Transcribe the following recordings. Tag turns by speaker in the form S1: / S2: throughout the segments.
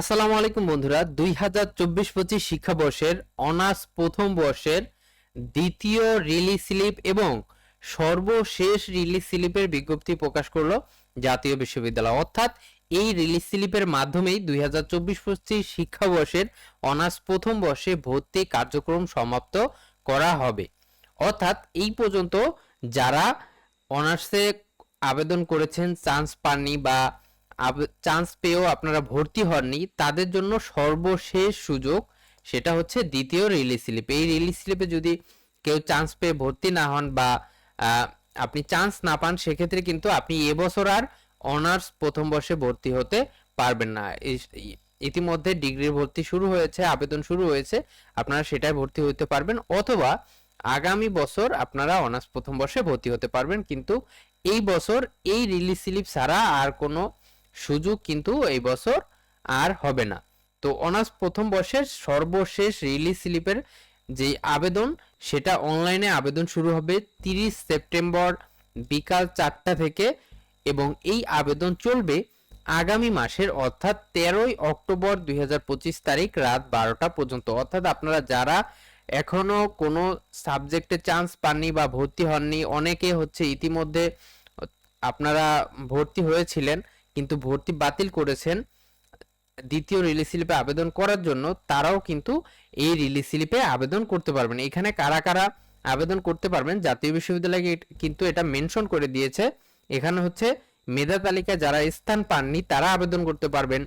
S1: আসসালামু আলাইকুম বন্ধুরা, দুই হাজার চব্বিশ পঁচিশ শিক্ষাবর্ষের অনার্স প্রথম বর্ষের দ্বিতীয় রিলিজ স্লিপ এবং সর্বশেষ রিলিজ স্লিপের বিজ্ঞপ্তি প্রকাশ করল জাতীয় বিশ্ববিদ্যালয়। অর্থাৎ এই রিলিজ স্লিপের মাধ্যমেই দুই হাজার চব্বিশ পঁচিশ শিক্ষাবর্ষের অনার্স প্রথম বর্ষে ভর্তি কার্যক্রম সমাপ্ত করা হবে। অর্থাৎ এই পর্যন্ত যারা অনার্সে আবেদন করেছেন চান্স পাননি বা চান্স পেয়েও আপনারা ভর্তি হননি, তাদের জন্য সর্বশেষ সুযোগ সেটা হচ্ছে দ্বিতীয় রিলিজ স্লিপ এই রিলিজ স্লিপে যদি কেউ চান্স পেয়ে ভর্তি না হন বা আপনি চান্স না পান, সেক্ষেত্রে কিন্তু আপনি এবছর আর অনার্স প্রথম বর্ষে ভর্তি হতে পারবেন না। ইতিমধ্যে ডিগ্রির ভর্তি শুরু হয়েছে, আবেদন শুরু হয়েছে, আপনারা সেটাই ভর্তি হতে পারবেন, অথবা আগামী বছর আপনারা অনার্স প্রথম বর্ষে ভর্তি হতে পারবেন, কিন্তু এই বছর এই রিলিজ স্লিপ ছাড়া আর কোনো সুযোগ কিন্তু এই বছর আর হবে না। তো অনার্স প্রথম বর্ষের সর্বশেষ রিলিজ স্লিপের যে আবেদন, সেটা অনলাইনে আবেদন শুরু হবে তিরিশ সেপ্টেম্বর বিকাল চারটা থেকে এবং এই আবেদন চলবে আগামী মাসের, অর্থাৎ তেরোই অক্টোবর দুই হাজার পঁচিশ তারিখ রাত বারোটা পর্যন্ত। অর্থাৎ আপনারা যারা এখনও কোনো সাবজেক্টে চান্স পাননি বা ভর্তি হননি, অনেকে হচ্ছে ইতিমধ্যে আপনারা ভর্তি হয়েছিলেন কিন্তু ভর্তি বাতিল করেছেন দ্বিতীয় রিলিজ স্লিপে আবেদন করার জন্য তারাও কিন্তু এই রিলিজ স্লিপে আবেদন করতে পারবেন। এখানে কারা কারা আবেদন করতে পারবেন জাতীয় বিশ্ববিদ্যালয় কিন্তু এটা মেনশন করে দিয়েছে। এখানে হচ্ছে মেধা তালিকায় যারা স্থান পাননি তারা আবেদন করতে পারবেন।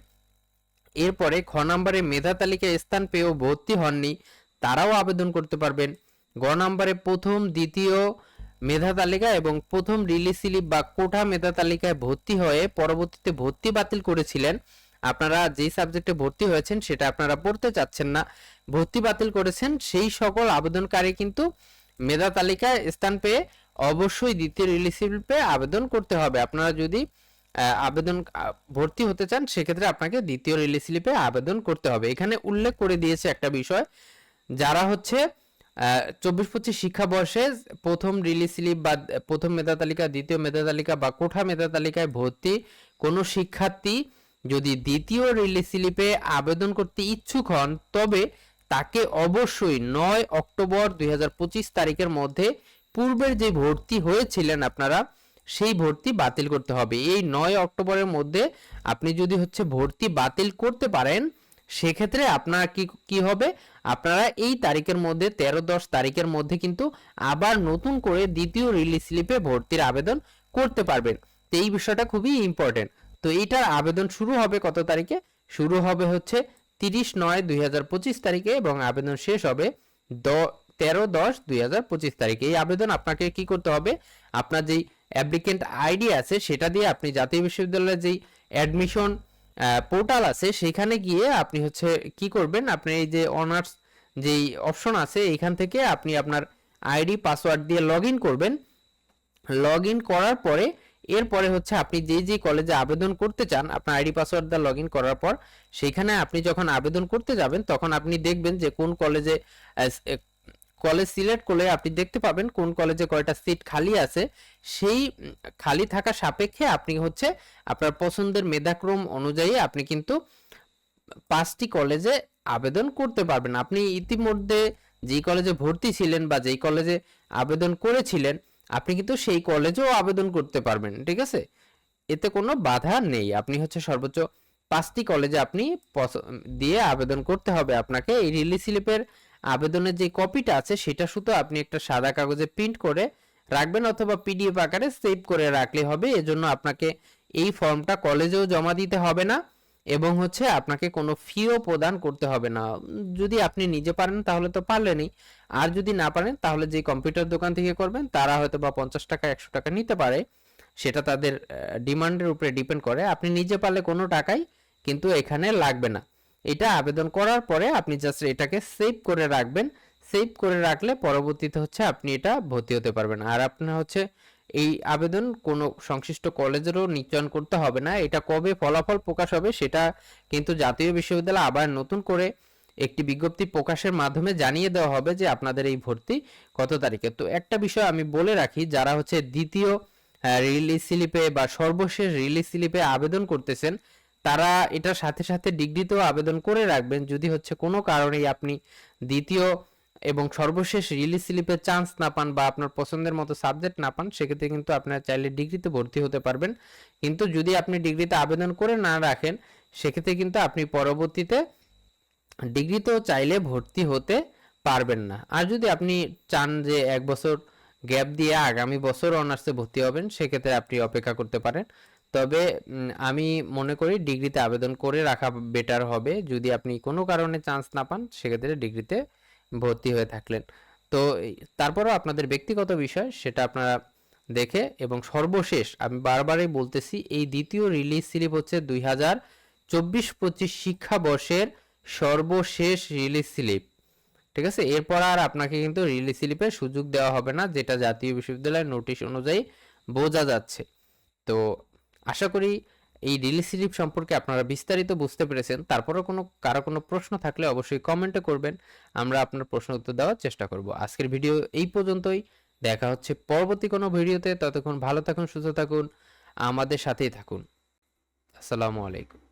S1: এরপরে খ নম্বরে মেধা তালিকায় স্থান পেয়েও ভর্তি হননি তারাও আবেদন করতে পারবেন। গ নম্বরে প্রথম, দ্বিতীয় মেধা তালিকা এবং প্রথম রিলিজ স্লিপ বা কোঠা মেধা তালিকায় ভর্তি হয়ে পরবর্তীতে ভর্তি বাতিল করেছিলেন। আপনারা যেই সাবজেক্টে ভর্তি হয়েছেন সেটা আপনারা পড়তে চাচ্ছেন না। ভর্তি বাতিল করেছেন, সেই সকল আবেদনকারী কিন্তু মেধা তালিকায় স্থান পেয়ে অবশ্যই দ্বিতীয় রিলিজ স্লিপে আবেদন করতে হবে। আপনারা যদি আবেদন ভর্তি হতে চান, সেক্ষেত্রে আপনাকে দ্বিতীয় রিলিজ স্লিপে আবেদন করতে হবে। এখানে উল্লেখ করে দিয়েছে একটা বিষয়, যারা হচ্ছে চব্বিশ পঁচিশ শিক্ষাবর্ষে প্রথম রিলিজ স্লিপ বা প্রথম মেধা তালিকা, দ্বিতীয় মেধা তালিকা বা কোঠা মেধা তালিকায় ভর্তি কোনো শিক্ষার্থী যদি দ্বিতীয় রিলিজ স্লিপে আবেদন করতে ইচ্ছুক হন, তবে তাকে অবশ্যই নয় অক্টোবর দুই হাজার পঁচিশ তারিখের মধ্যে পূর্বের যে ভর্তি হয়েছিলেন আপনারা, সেই ভর্তি বাতিল করতে হবে। এই নয় অক্টোবরের মধ্যে আপনি যদি হচ্ছে ভর্তি বাতিল করতে পারেন সেক্ষেত্রে আপনার কি কি হবে? আপনারা এই তারিখের মধ্যে, তেরো দশ তারিখের মধ্যে কিন্তু আবার নতুন করে দ্বিতীয় রিলিজ স্লিপে ভর্তির আবেদন করতে পারবেন। তো এই বিষয়টা খুবই ইম্পর্টেন্ট তো এইটার আবেদন শুরু হবে কত তারিখে? শুরু হবে হচ্ছে তিরিশ নয় দুই তারিখে এবং আবেদন শেষ হবে দ, তেরো দশ দুই তারিখে। এই আবেদন আপনাকে কি করতে হবে? আপনার যেই অ্যাপ্লিকেন্ট আইডি আছে, সেটা দিয়ে আপনি জাতীয় বিশ্ববিদ্যালয়ের যেই অ্যাডমিশন পোর্টাল আছে, সেখানে গিয়ে আপনি হচ্ছে কি করবেন, আপনি এই যে অনার্স যেই অপশন আছে এখান থেকে আপনি আপনার আইডি পাসওয়ার্ড দিয়ে লগ করবেন। লগ করার পরে, এরপরে হচ্ছে আপনি যেই যেই কলেজে আবেদন করতে চান, আপনার আইডি পাসওয়ার্ড দিয়ে লগ করার পর, সেখানে আপনি যখন আবেদন করতে যাবেন, তখন আপনি দেখবেন যে কোন কলেজে কলেজ সিলেক্ট করলে আপনি দেখতে পাবেন কোন কলেজে কয়টা সিট খালি আছে। সেই খালি থাকা সাপেক্ষে আপনি হচ্ছে আপনার পছন্দের মেধাক্রম অনুযায়ী আপনি কিন্তু পাঁচটি কলেজে আবেদন করতে পারবেন। আপনি ইতিমধ্যে যেই কলেজে ভর্তি ছিলেন বা যেই কলেজে আবেদন করেছিলেন, আপনি কিন্তু সেই কলেজেও আবেদন করতে পারবেন, ঠিক আছে? এতে কোনো বাধা নেই। আপনি হচ্ছে সর্বোচ্চ পাঁচটি কলেজে আপনি দিয়ে আবেদন করতে হবে। আপনাকে এই রিলিজ স্লিপের আবেদনের যে কপিটা আছে, সেটা শুধু আপনি একটা সাদা কাগজে প্রিন্ট করে রাখবেন অথবা পিডিএফ আকারে সেভ করে রাখলে হবে। এজন্য আপনাকে এই ফর্মটা কলেজেও জমা দিতে হবে না এবং হচ্ছে আপনাকে কোনো ফিও প্রদান করতে হবে না। যদি আপনি নিজে পারেন, তাহলে তো পারলেনই। আর যদি না পারেন, তাহলে যে কম্পিউটার দোকান থেকে করবেন, তারা হয়তো বা পঞ্চাশ টাকা, একশো টাকা নিতে পারে। সেটা তাদের ডিমান্ডের উপরে ডিপেন্ড করে। আপনি নিজে পারলে কোনো টাকাই কিন্তু এখানে লাগবে না। এটা আবেদন করার পরে আপনি জাস্ট এটাকে সেভ করে রাখবেন। সেভ করে রাখলে পরবর্তীতে হচ্ছে আপনি এটা ভর্তি হতে পারবেন। আর আপনার হচ্ছে এই আবেদন কোনো সংশ্লিষ্ট কলেজেরও নিশ্চয়ন করতে হবে না। এটা কবে ফলাফল প্রকাশ হবে সেটা কিন্তু জাতীয় বিশ্ববিদ্যালয় আবার নতুন করে একটি বিজ্ঞপ্তি প্রকাশের মাধ্যমে জানিয়ে দেওয়া হবে যে আপনাদের এই ভর্তি কত তারিখে। তো একটা বিষয় আমি বলে রাখি, যারা হচ্ছে দ্বিতীয় রিলিজ স্লিপে বা সর্বশেষ রিলিজ স্লিপে আবেদন করতেছেন তারা এটার সাথে সাথে ডিগ্রিতেও আবেদন করে রাখবেন, যদি হচ্ছে কোনো কারণেই আপনি দ্বিতীয় এবং সর্বশেষ রিলিজ স্লিপের চান্স না পান বা আপনার পছন্দের মতো সাবজেক্ট না পান, সেক্ষেত্রে কিন্তু আপনারা চাইলে ডিগ্রিতে ভর্তি হতে পারবেন। কিন্তু যদি আপনি ডিগ্রিতে আবেদন করে না রাখেন, সেক্ষেত্রে কিন্তু আপনি পরবর্তীতে ডিগ্রিতেও চাইলে ভর্তি হতে পারবেন না। আর যদি আপনি চান যে এক বছর গ্যাপ দিয়ে আগামী বছর অনার্সে ভর্তি হবেন, সেক্ষেত্রে আপনি অপেক্ষা করতে পারেন। তবে আমি মনে করি ডিগ্রিতে আবেদন করে রাখা বেটার হবে। যদি আপনি কোনো কারণে চান্স না পান, সেক্ষেত্রে ডিগ্রিতে ভর্তি হয়ে থাকলেন। তো, তারপরেও আপনাদের ব্যক্তিগত বিষয়, সেটা আপনারা দেখে এবং সর্বশেষ আমি বারবারই বলতেছি, এই দ্বিতীয় রিলিজ স্লিপ হচ্ছে দুই হাজার চব্বিশ পঁচিশ শিক্ষাবর্ষের সর্বশেষ রিলিজ স্লিপ ঠিক আছে? এরপর আর আপনাকে কিন্তু রিলিজ স্লিপের সুযোগ দেওয়া হবে না, যেটা জাতীয় বিশ্ববিদ্যালয়ের নোটিশ অনুযায়ী বোঝা যাচ্ছে। তো আশা করি এই রিলিজ স্লিপ সম্পর্কে আপনারা বিস্তারিত বুঝতে পেরেছেন। তারপরেও কোনো, কারও কোনো প্রশ্ন থাকলে অবশ্যই কমেন্টে করবেন। আমরা আপনার প্রশ্ন উত্তর দেওয়ার চেষ্টা করব। আজকের ভিডিও এই পর্যন্তই। দেখা হচ্ছে পরবর্তী কোনো ভিডিওতে ততক্ষণ ভালো থাকুন, সুস্থ থাকুন, আমাদের সাথেই থাকুন। আসসালামু আলাইকুম।